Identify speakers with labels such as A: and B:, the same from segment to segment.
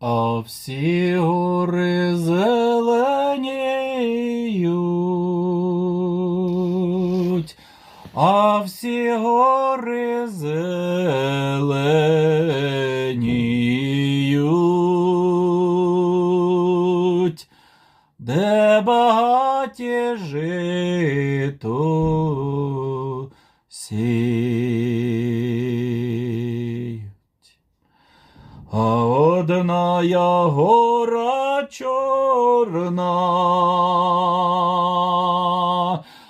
A: а всі гори зеленіють, а всі гори зеленіють, одна я гора чорна,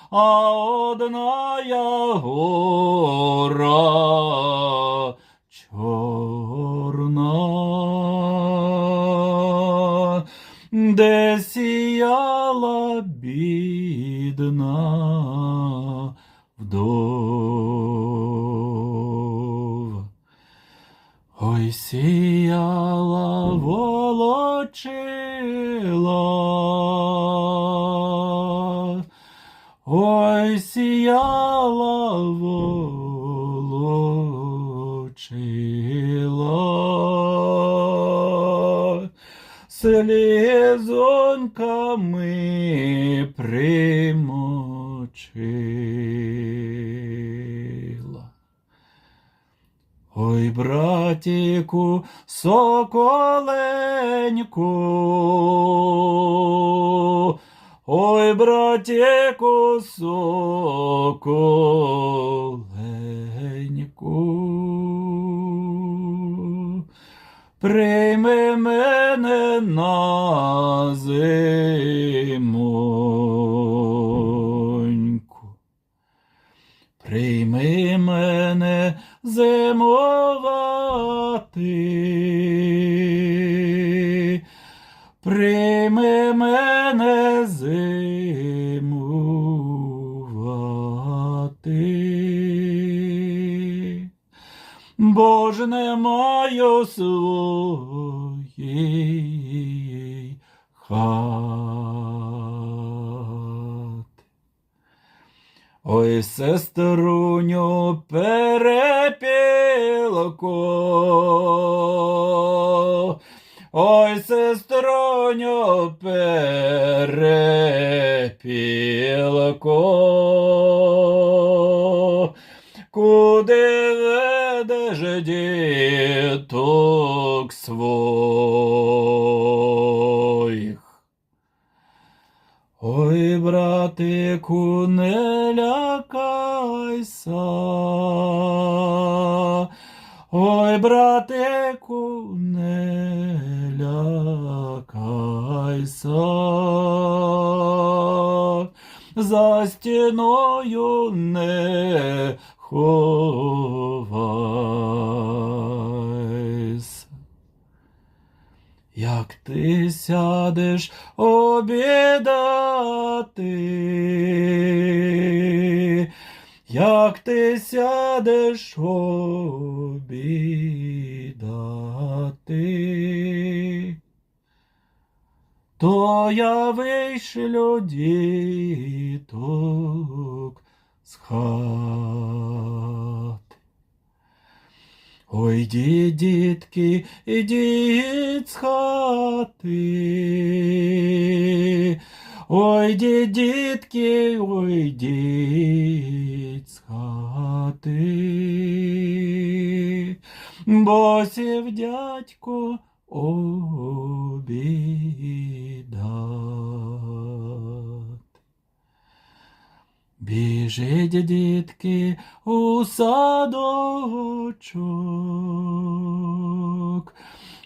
A: а одна я гора чорна, де сіяла бідна вдова. Ой, сіяла волочила, ой, сіяла волочила, слізоньками примочила. Ой, братіку, соколеньку, ой, братіку, соколеньку, прийми мене на зимоньку. Прийми мене зимувати, прийми мене зимувати, бо не маю своєї хати. Ой, сеструню перепілко, ой, сеструню перепілко, куди ведеш діток своїх? Ой, братику, не лякайся. Ой, братику, не лякайся. За стіною не ховайся. Як ти сядеш обідати, як ти сядеш обідати, то я вишлю діток з хати. Ой, ді, дітки, ідіть з хати. Ой, ді, дітки, ой, з хати. Бо сів дядько обідати. Біжить дітки у садочок,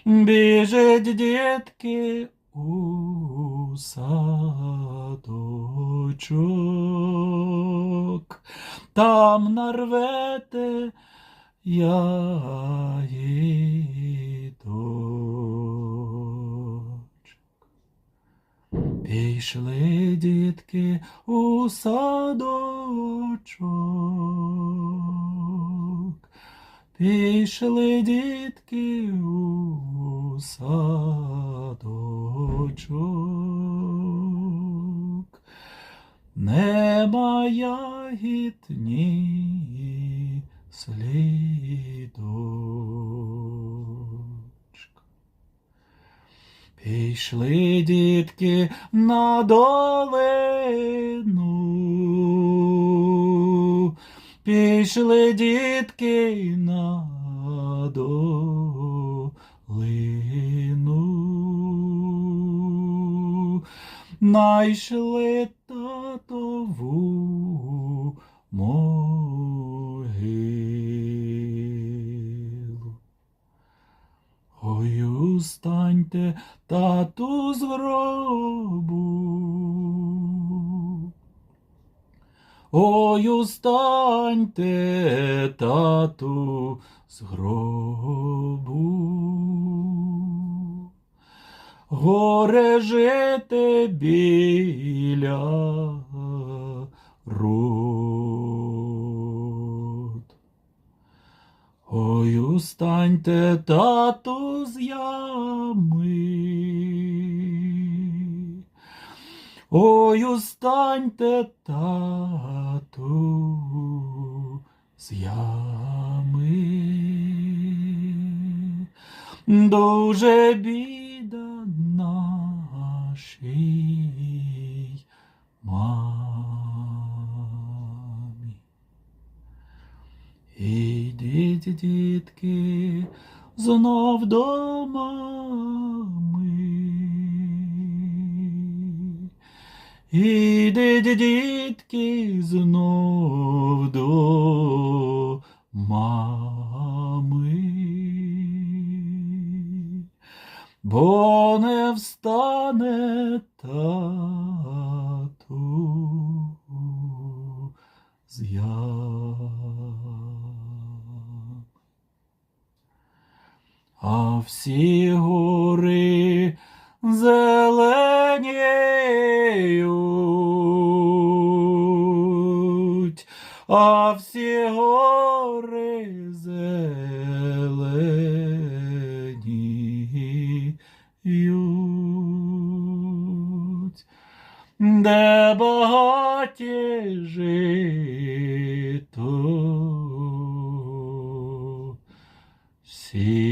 A: біжить дітки у садочок, там нарвете яїдочок. Пішли дітки у садочок, пішли дітки у садочок, нема ягід ні слідочка. Пішли дітки на долину, пішли дітки на долину, найшли татову могилу. Ой, устаньте, тату з гробу. Ой, устаньте, тату з гробу. Горе жити біля рот. Ой, устаньте, тату, з ями. Ой, устаньте, тату, з ями. Дуже біда нашій мамі. Ідіть, дітки, знов до мами. Ідіть, дітки, знов до мами. Бо не встане тату з. А всі гори зеленіють, а всі гори зеленіють, де багаті жито. Всі